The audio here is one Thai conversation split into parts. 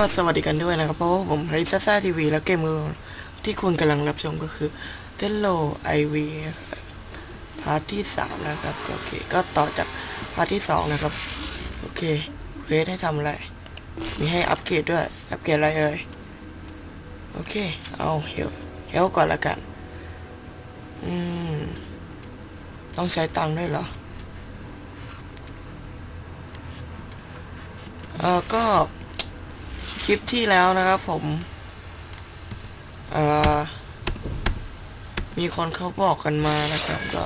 ก็สวัสดีกันด้วยนะครับ เพราะว่าผมริซ่าซ่าทีวีแล้วเกมมือที่คุณกำลังรับชมก็คือเทนโลไอวีพาร์ทที่สามนะครับโอเค ก็ต่อจากพาร์ทที่สองนะครับ โอเคเวสให้ทำอะไร มีให้อัปเกรดด้วย อัปเกรดอะไรเอ่ย โอเค เอาเฮลเฮลก่อนละกัน อืม ต้องใช้ตังค์ด้วยเหรอ เออก็ ลิปที่แล้วนะครับผมมีคนเขาบอกกันมานะครับก็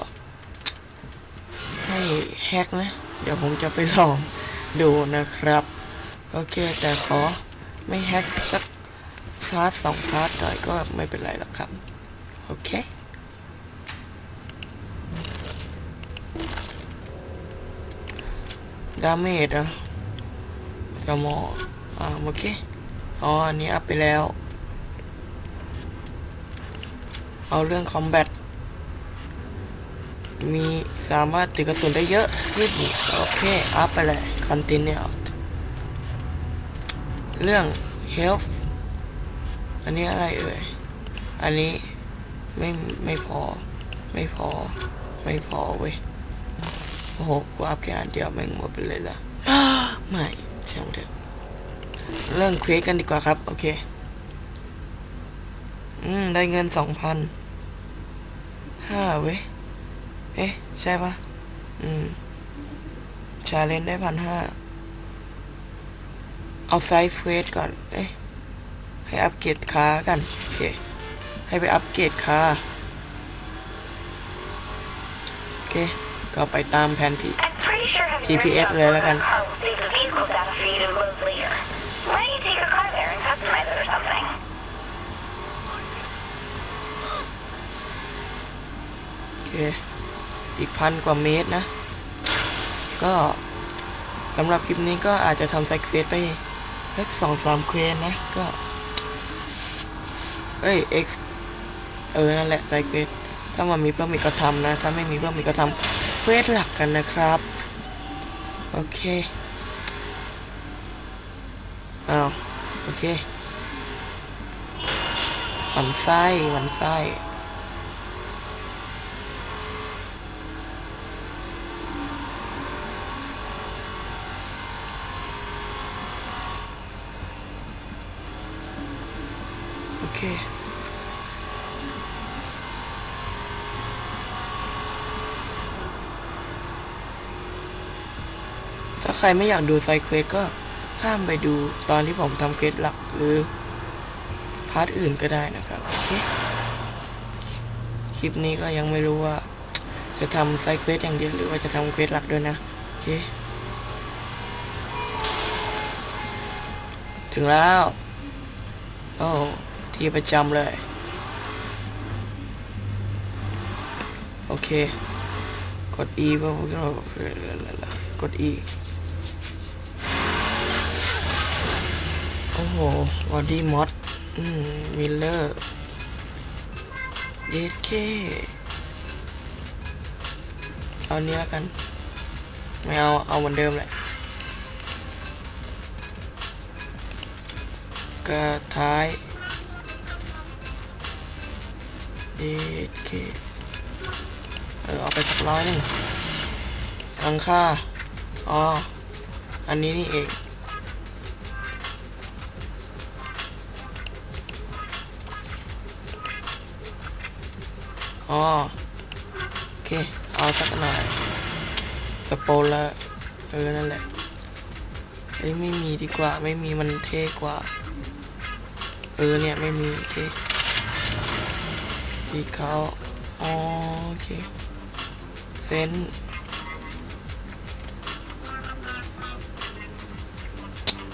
ให้แฮกนะ เดี๋ยวผมจะไปลองดูนะครับ โอเคแต่ขอไม่แฮกสักพาร์ทสองพาร์ทหน่อยก็ไม่เป็นไรหรอกครับ โอเคดาเมจอะสมออ่าโอเค อ๋อ อันนี้อัพไปแล้ว เอาเรื่องคอมแบท มีสามารถติดกระสุนได้เยอะขึ้นโอเค อัพไปเลย continue เรื่อง health อันนี้อะไรเอ่ย อันนี้ไม่ไม่พอไม่พอไม่พอเว้ย โอ้โห กูอัพแค่อันเดียวแม่งหมดไปเลยละไม่ เริ่มเควสกันดีกว่าครับ โอเค อืม ได้เงินสองพันห้าเว้ย เอ๊ะ ใช่ปะอืม ชาเลนได้พันห้า เอาไซส์เควสก่อน เอ๊ะ ให้อัปเกรดคากัน โอเค ให้ไปอัปเกรดคาโอเค ก็ไปตามแผนที่ I'm pretty sure having GPS your เลยแล้วกัน car will save the vehicle data for you to load later. Why don't you take a car there and customize it or something? โอ เค อีกพันกว่าเมตรนะ ก็สำหรับคลิปนี้ก็อาจจะทำไซเควสไปสักสองสามเควสนะ ก็ เอ้ย X เออ นั่นแหละไซเควสถ้ามันมีเพิ่มอีกก็ทำนะ ถ้าไม่มีเพิ่มอีกก็ทำเควสหลักกันนะครับ โอเคอ้าวโอเคหมันไส้หมันไส้ เคถ้าใครไม่อยากดูไซเควสก็ข้ามไปดูตอนที่ผมทำเควสหลักหรือ พาร์ทอื่นก็ได้นะครับ โอเค คลิปนี้ก็ยังไม่รู้ว่า จะทำไซเควสอย่างเดียวหรือว่าจะทำเควสหลักด้วยนะ โอเค ถึงแล้ว โอ้ ที่ประจำเลย โอเค กด E เพื่อพวกเรากด E โอ้โหบอดี้มอดมิลเลอร์เยสเคเอาอันนี้แล้วกัน ไม่เอา เอาเหมือนเดิมแหละกระท้าย เยสเคเออเอาไปสักร้อยหนึ่งหลังค่าอ๋อ อันนี้นี่เองอ๋อโอเค เอาสักหน่อยสโปนละเออ นั่นแหละเอ้ยไม่มีดีกว่า ไม่มีมันเท่กว่า เออเนี่ย ไม่มี โอเค ดีเขาโอเคเซน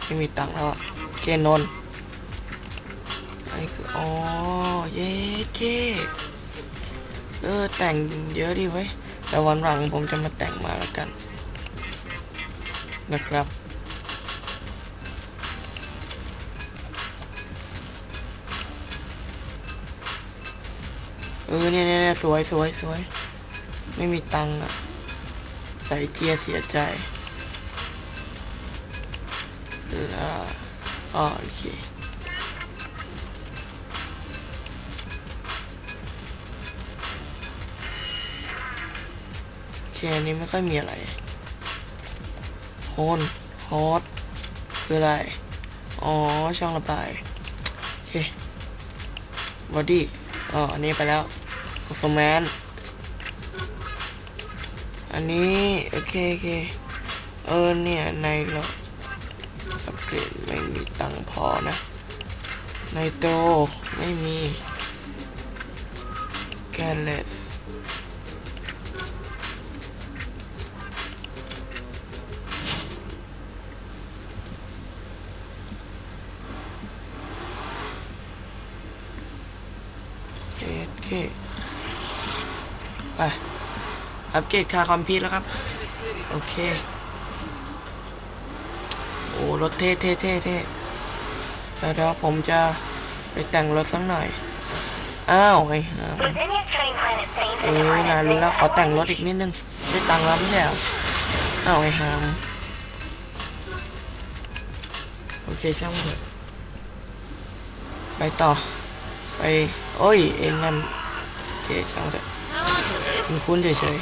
ไม่มีตังค์แล้วอะเคนนอันนี้คืออ๋อเย้เย้เออแต่งเยอะดีไว้ยแต่วันหลังผมจะมาแต่งมาแล้วกันนะครับ เออเนี่ยเนี่ยเนี่ยสวยสวยสวย ไม่มีตังค์อะใส่เจียร์เสียใจแล้วอ๋อโอเคโอเคอันนี้ไม่ค่อยมีอะไรโฮนฮอตคืออะไร อ๋อ ช่องระบาย โอเคบอดี้ อ๋ออันนี้ไปแล้ว performance อันนี้โอเคโอเคเออเนี่ยในเราอัปเกรดไม่มีตังพอนะ ในโตไม่มีแกลเลส ไป อัปเกรดคาคอมพิวแล้วครับ โอเค โอ้รถเท่เท่เท่เท่แต่เดี๋ยวผมจะไปแต่งรถสักหน่อย อ้าวไอ้หา Virginia train planet Saint เออนานรู้แล้วขอแต่งรถอีกนิดนึงได้ตังค์แล้วไม่ใช่หรออ้าวไอ้หามโอเคช่างมันเถอะไปต่อ ไป โอ้ย เองนั่นโอเคช่างมันเถอะ คุณคุ้นๆเฉย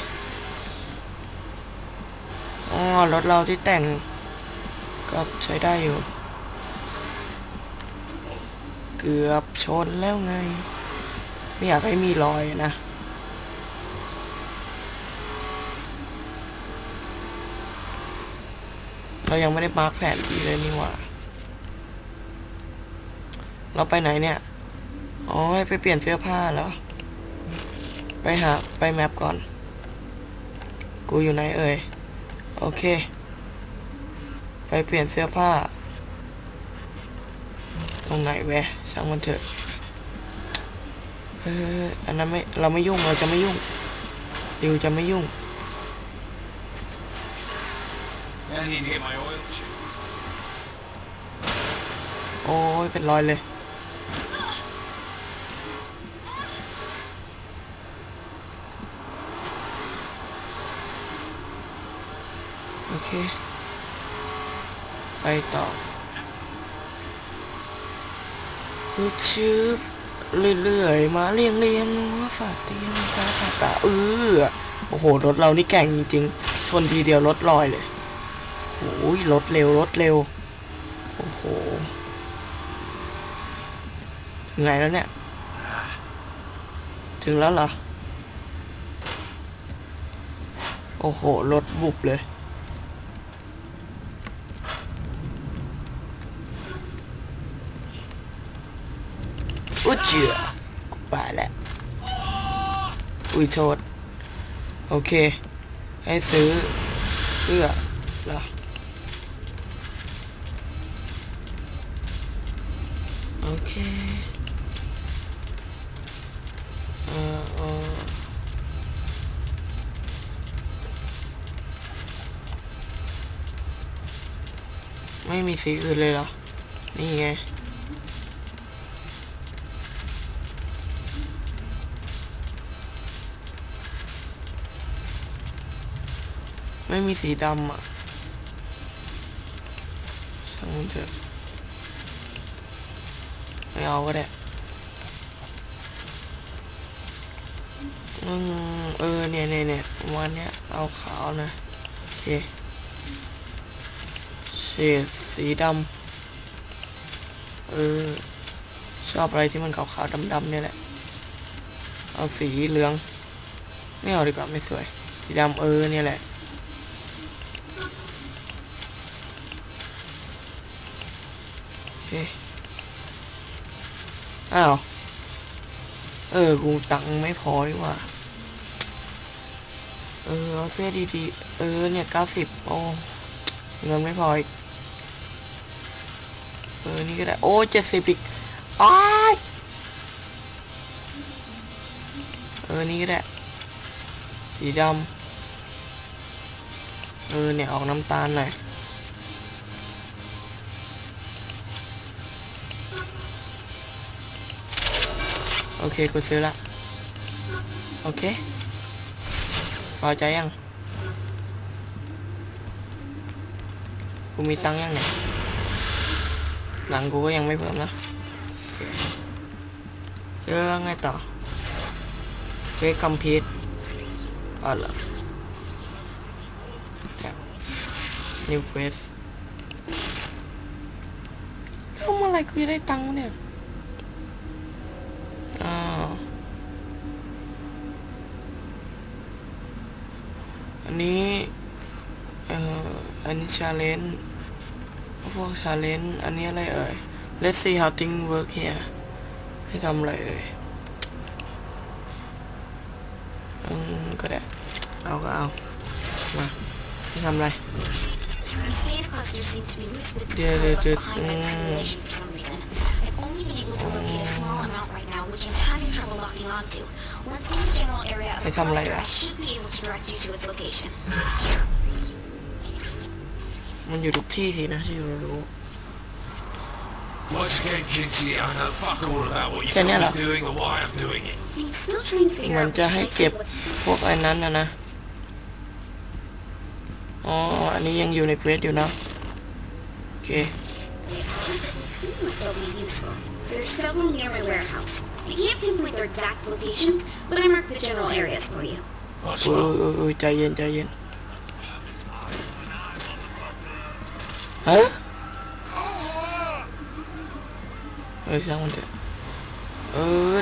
ๆอ๋อรถเราที่แต่งก็ใช้ได้อยู่ เกือบชนแล้วไง ไม่อยากให้มีรอยนะเรายังไม่ได้มาร์กแผนที่เลยนี่หว่า เราไปไหนเนี่ย อ๋อ ไปเปลี่ยนเสื้อผ้าเหรอ ไปหาไปแมปก่อน กูอยู่ไหนเอ่ย โอเค ไปเปลี่ยนเสื้อผ้า ตรงไหนแวะช่างมันเถอะ เออ อันนั้นไม่ เราไม่ยุ่ง เราจะไม่ยุ่ง ดิวจะไม่ยุ่ง โอ้ยเป็นรอยเลย อเค ไปต่อฮึชืบเรื่อยๆ มาเรียงเรียงว่าฝาเตียงตาตาตาเออโอ้โห รถเรานี่แก่งจริงๆ ชนทีเดียวรถลอยเลยโอ้ยรถเร็ว รถเร็ว โอ้โหถึงไหนแล้วเนี่ย ถึงแล้วเหรอ โอ้โห รถบุบเลย อุ้ยเจือกูไปแล้วอุ้ยโทษ โอเค ให้ซื้อเสื้อเหรอโอเคเออเออไม่มีสีอื่นเลยเหรอ นี่ไง ไม่มีสีดำอะช่างมันเถอะไม่เอาก็ได้อืมเออเนี่ยเนี่ยเนี่ยวันเนี้ยเอาขาวนะโอเคเฉดสีดำเออชอบอะไรที่มันขาวๆดำๆเนี่ยแหละ เอาสีเหลือง ไม่เอาดีกว่าไม่สวย สีดำเออเนี่ยแหละ อเคอ้าว เออ กูตังค์ไม่พอดีกว่า เออเอาเสื้อดีๆ เออ เนี่ยเก้าสิบโอ้เงินไม่พออีก เออ นี่ก็ได้ โอ้เจ็ดสิบอีกอ้ายเออ นี่ก็ได้ สีดำ เออ เนี่ย ออกน้ำตาลหน่อย อเคกูซื้อละ โอเคพอใจยัง กูมีตังยังเนี่ยหลังกูก็ยังไม่เพิ่มนะเคเจอแล้วไงต่อเฟซคัมพีทอ๋อเหรอแท็บนิวเฟสแล้วเมื่อไรกูจะได้ตังค์เนี่ย ชาเลนจ์พวกชาเลนจ์อันนี้อะไรเอ่ย Let's see how things work here ให้ทำอะไรเอ่ยอืมก็ได้ เอาก็เอา มาให้ทำอะไร These data clusters seem to be loose, but it's Yeah, left they behind by the did. simulation for some reason. I've only been able to locate a small amount right now, which I'm having trouble locking onto. Once in the general area of Hey, the Tom cluster, Lyra. I should be able to direct you to its location. มันอยู่ทุกที่ทีนะที่เรารู้ Once again, Kinsey, I know fuck all about what you're Can you currently look? doing or why I'm doing it. I'm still trying to เห figure มือน out จะให้ precisely เก็บ what พวกไอ้นั้นนะนะ อ๋อ อันนี้ยังอยู่ในเควสอยู่นะโอเค seem like they'll be useful. There are several near my warehouse. I can't pinpoint their exact locations, but I marked the general areas for you. Much อุ้ย love. อุ้ยอุ้ยใจเย็นใจเย็น ฮะเออช่างมันเถอะเออ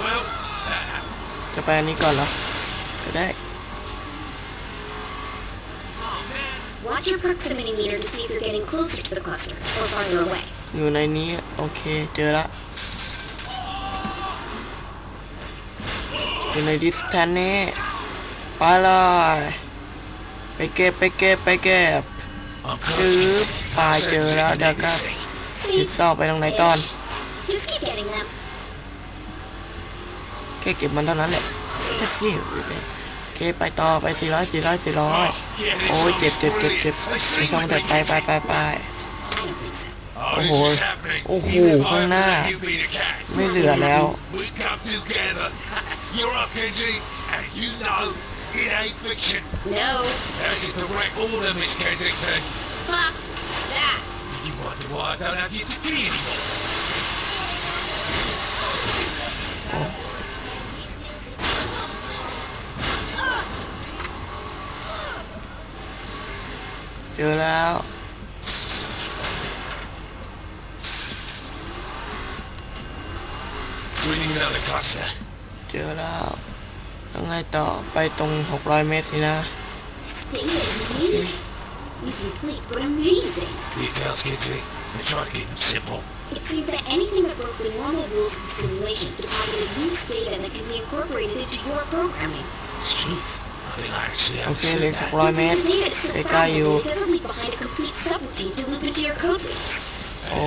Well, that happened. จะไปอันนี้ก่อนเหรอก็ได้ Watch your proximity meter to see if you're getting closer to the cluster or farther away. อยู่ในนี้ โอเค เจอละอยู่ในดิสแทนนี่ไปเลย ไปเก็บไปเก็บไปเก็บ I'm จื๊บ conscious. ปลายเจอแล้วเดี๋ยวก็ See? ดิสซอกไปตรงไหนตอน Just keep getting them. แค่เก็บมันเท่านั้นแหละแค่สิโอเคไปต่อไปสี่ร้อยสี่ร้อยสี่ร้อย Yeah, this โอ้ย song เจ็บ is เจ็บเจ็บเจ็บ brilliant. They ไป seem ช่อง to แต่ be ไปไปไปไป I don't think so. Oh, Oh, this boy. is happening. Oh, Even if I ข้างหน้า haven't let you be the cat. ไม่เหลือแล้ว We come together. You're up, Kenji, and you know it ain't fiction. No. That's a direct order, Miss Kensington. Fuck that. You wonder why I don't have your tea anymore. เจอแล้ว Winning another cluster. เจอ แล้วแล้วไงต่อไปตรง 600 เมตรสินะ This data is amazing. Incomplete, but amazing. Details, Kinsey. They try to keep them simple. It seems that anything that broke the normal rules of the simulation deposited loose data that can be incorporated into your programming. It's truth. I think I actually โอ have เค to เหล say ย that. 600เมตร The data is so ใกล้ๆอยู่ fragmented, it doesn't leave behind a complete subroutine to loop into your code base. โอ้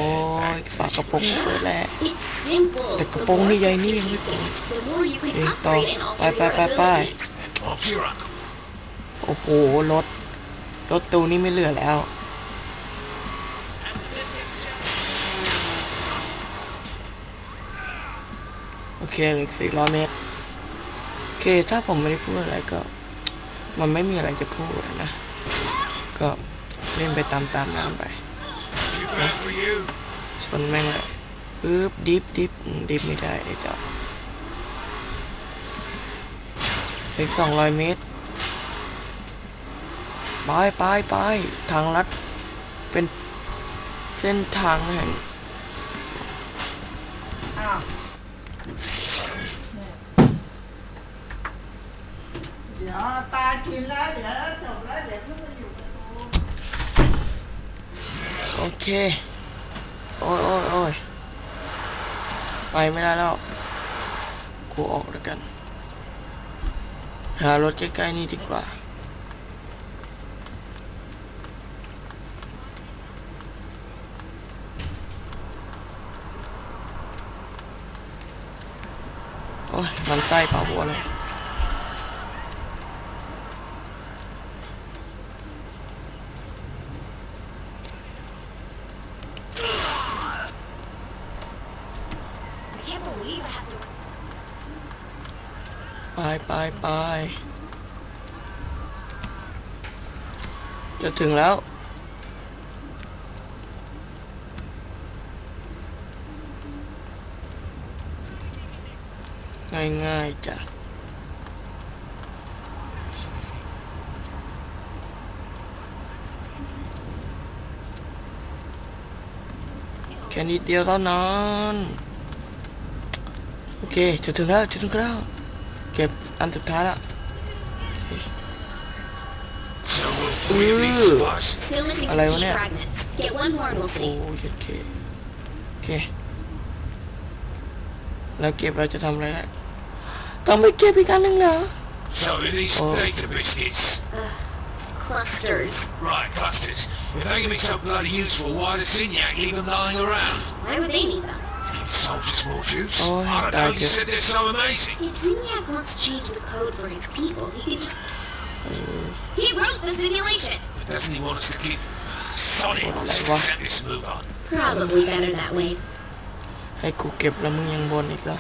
ยฝากกระโปรงเปิดแล้ว It's simple. The The kapong more ni Yai ni clusters yang you betul. get, the more you can Eh, upgrade toh. and alter Bye, bye, your bye, bye. abilities. And Bob's your uncle. โอ้โหรถรถตูนี่ไม่เหลือแล้วโอเคเหลือสี่ร้อยเมตรโอเคถ้าผมไม่ได้พูดอะไรก็ มันไม่มีอะไรจะพูดอะนะ ก็เล่นไปตามๆน้ำไป ชนแม่งเลยปึ๊บดิฟดิฟดิฟไม่ได้ไอ้เจ้าอีกสองร้อยเมตร ไปไปไปทางลัด เป็นเส้นทางแห่งเดี๋ยวตากินแล้ว เดี๋ยวจบแล้ว เดี๋ยวเพิ่งมาอยู่ โอเค โอ้ยโอ้ยโอ้ยไปไม่ได้แล้ว กูออกแล้วกัน หารถใกล้ๆนี่ดีกว่า โอ้ย มันไส้เป่าหัวเลย ไปไปจะถึงแล้ว ง่ายๆจ้ะแค่นี้เดียวเท่านั้น โอเค จะถึงแล้ว จะถึงแล้ว เก็บอันสุดท้ายแล้ว So what do you mean, Ooh. Splash? Still missing Alay some mo key na. fragments. Get one more and we'll โอ้ see. ยโอเค โอเค แล้วเก็บเราจะทำอะไรได้ต้องไปเก็บอีกอันหนึ่งเหรอ So are these Oh. data biscuits? Clusters. Right, clusters. If they can be so bloody useful, why does Signac leave them lying around? Why would they need them? Give the soldiers more juice? Oh, I don't I know, you get- said they're so amazing. If Zinyak wants to change the code for his people, he can just... He wrote the simulation! But doesn't he want us to keep... Sonny, What, just like what? accept this and move on. Probably better that way. ให้กูเก็บแล้วมึงยังบนอีกเหรอ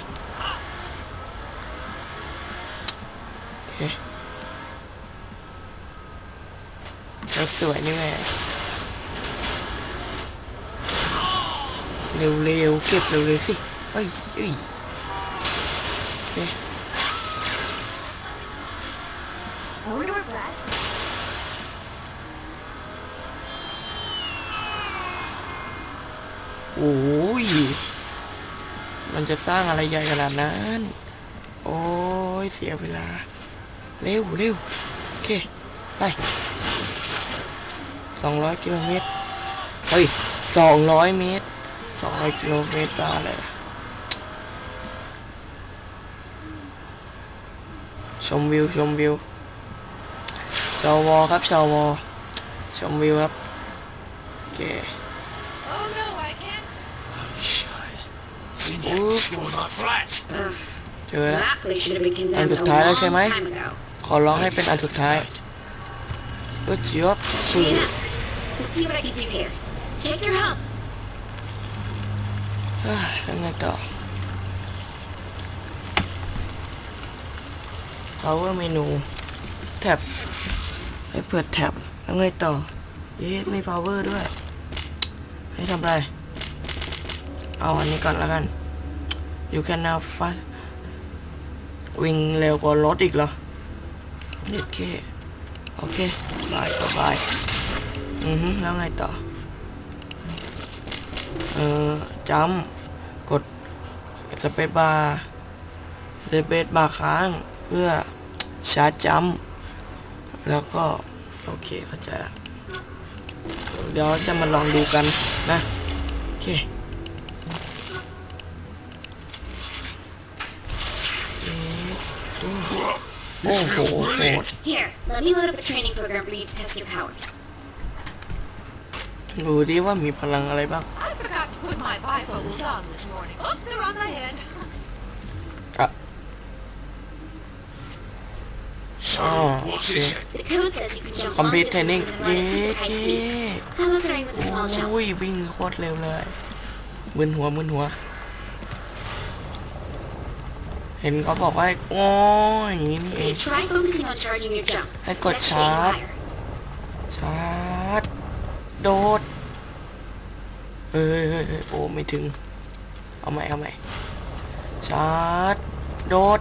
โอเคแล้วสวยนี่แม่ เร็วๆเก็บเร็วๆสิเฮ้ยเอ้ยโอ้ย มันจะสร้างอะไรใหญ่ขนาดนั้น โอ้ย เสียเวลา เร็วเร็วโอเค ไปสองร้อยกิโลเมตร เฮ้ยสองร้อยเมตร สองร้อยกิโลเมตรบ้าเลยชมวิวชมวิวชาววอครับชาววอชมวิวครับโอเค Shit. Signac Ooh. destroyed my flat. เจอแล้ว That place should have been And condemned the a tire, long say, mate? time ago. ขอร้องให้เป็นอันสุดท้ายเออจีบ Clean up. Let's see what I can do here. Check your hub. แล้วไงต่อ power menu แท็บให้เปิดแท็บแล้วไงต่อเย้ไม่ power ด้วย ให้ทำอะไร เอาอันนี้ก่อนแล้วกัน you can now fast วิ่งเร็วกว่ารถอีกเหรอโอเคโอเคบายบายอือฮึแล้วไงต่อ เออจำ สเปซบาร์สเปซบาร์ค้างเพื่อชาร์จจำแล้วก็ โอเคเข้าใจละเดี๋ยวจะมาลองดูกันนะ โอเคโอ้โห Feels โห brilliant. ด Here, let me load up a training program for you to test your powers. ดูดิว่ามีพลังอะไรบ้าง I forgot to put my bifocals on this morning. Oh, they're on my head. So, Oh, what's okay. this? The code says you can jump long Complete training distances and run at เย้ super high เย้ speeds. How about starting with a small jump? โอ้ยวิ่งโคตรเร็วเลยมึนหัวมึนหัว เห็นเขาบอกว่าโอ้ยอย่างนี้นี่เอ Okay, ง try focusing on charging your jump. I got Let's aim shot. higher. ชาร์จโดด เฮ้ยเฮ้ยเฮ้ยโอ้ไม่ถึง เอาใหม่เอาใหม่ชาร์จโดด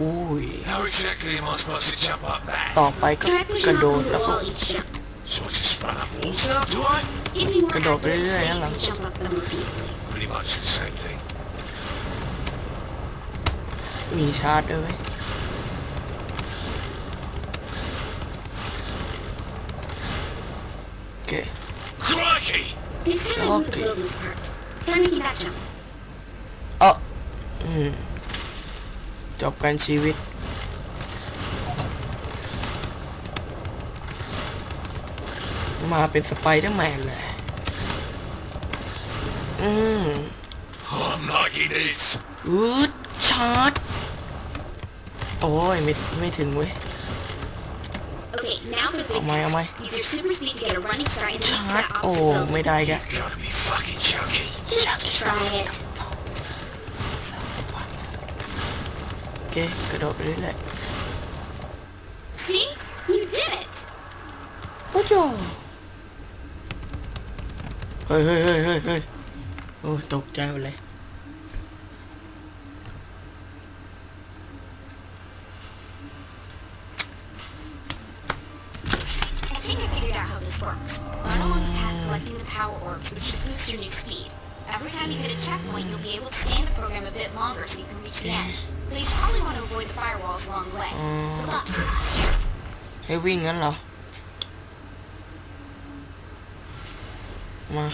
อุ้ย How exactly am I supposed to jump up ต่อ that? ไปก็ Try ก pushing ระ up โด from ด the แล้วก็ wall each jump. So I just run up walls now, do I? It'd be more Gonna do it accurate to say really, you yeah. can jump up them repeatedly. Pretty much the same thing. มีชาร์จด้วยเวยโอเค Crikey! They said I moved the Okay. buildings part. Try making that jump. เอออืมจบกันชีวิต มาเป็นสไปเดอร์แมนเลย อืม Oh, I'm liking this. อืดชาร์จโอ้ย ไม่ ไม่ถึงเว้ย Okay, now for the big Oh my, oh my. test. Use your super speed to get a running start and leap ชา to ร์จ the โอ้ opposite building. ไม่ได้แก You gotta be fucking joking. Just try it. โอเค กระโดดไปเรื่อย See? You did it! ๆโอ้โจเฮ้ยเฮ้ยเฮ้ยเฮ้ยเฮ้ยโอ้ตกใจหมดเลย power orbs, which should boost your new speed. Every time you hit a checkpoint, you'll be able to stay in the program a bit longer so you can reach the end. But you probably want to avoid the firewalls along the way. Good luck. ให้วิ่งงั้นเหรอ มา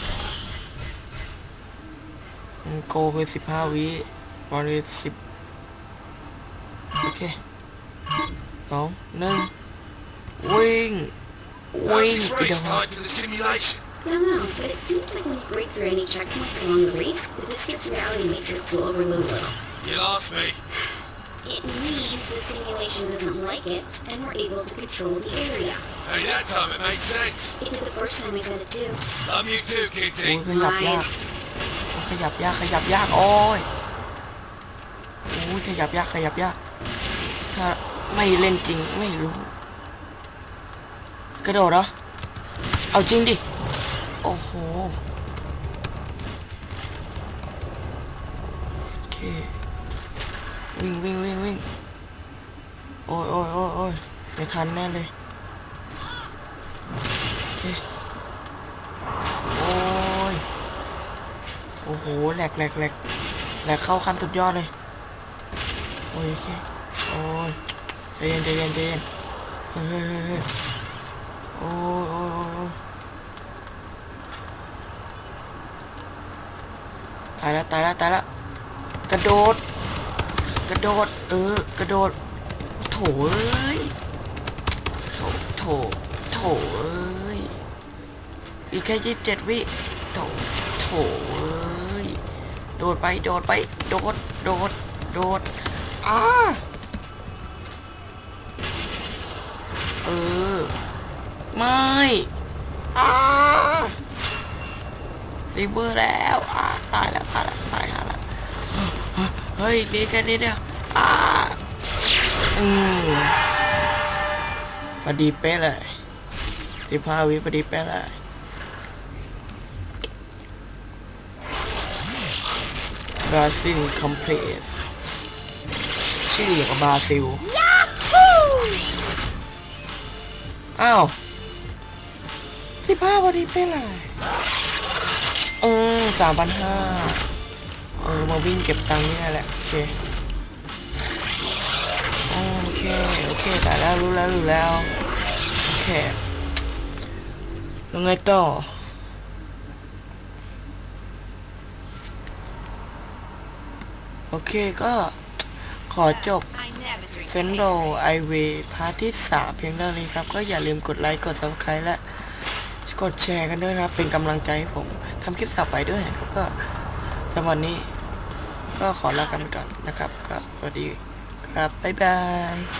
โกไปสิบห้าวิบอลเลยสิบโอเคสองหนึ่งวิ่ง วิ่ง How's this ไปเดี๋ยว race tied to the simulation? Don't know, but it seems like when you break through any checkpoints along the race, the district's reality matrix will overload a little. You lost me. It means the simulation doesn't like it, and we're able to control the area. Hey, that time it made sense. It did the first time I said it too. Love you too, โอ้ย Kitty. ขยับยาก Lies. ขยับยากขยับยากโอ้ยโอ้ยขยับยากขยับยาก ถ้าไม่เล่นจริงไม่รู้ กระโดดเหรอ เอาจริงดิ โอ้โห โอเค วิ่งวิ่งวิ่งวิ่งโอ้ยโอ้ยโอ้ยโอ้ยไม่ทันแน่เลย โอเค โอ้ย โอ้โห แหลกแหลกแหลกแหลกเข้าขั้นสุดยอดเลย โอ้ยโอเค โอ้ยใจเย็นใจเย็นใจเย็นเฮ้ยเฮ้ยเฮ้ยเฮ้ยโอ้ยโอ้ยโอ้ยายแล้วตายแล้วตายแล้วกระโดด กระโดด เออ กระโดด โถเอ้ยโถโถโถเอ้ยอีกแค่ยี่สิบเจ็ดวิโถโถเอ้ยโดดไปโดดไปโดดโดดโดดอ้าเออ ไม่อ้าซีเบอร์แล้วอ้า ตายแล้วตายแล้วตายแล้วเฮ้ยอีกนิดแค่นี้เดียวอ้าอืมพอดีเป๊ะเลยสิบห้าวิพอดีเป๊ะเลยบราซิลคอมเพลสชื่ออย่างกับบราซิลอ้าวสิบห้าพอดีเป๊ะเลย สามพันห้าเออมาวิ่งเก็บตังค์นี่แหละโอเคโอเคโอเคแต่แล้วรู้แล้วรู้แล้วโอเคยังไงต่อโอเคก็ขอจบเฟนโรไอเวพาร์ทที่สามเพียงเท่านี้ครับ ก็อย่าลืมกดไลค์ กด subscribe และ กดแชร์กันด้วยนะครับเป็นกำลังใจให้ผม ทำคลิปต่อไปด้วยนะครับก็สำหรับวันนี้ก็ขอลากันไปก่อนนะครับ ก็สวัสดีครับบ๊ายบาย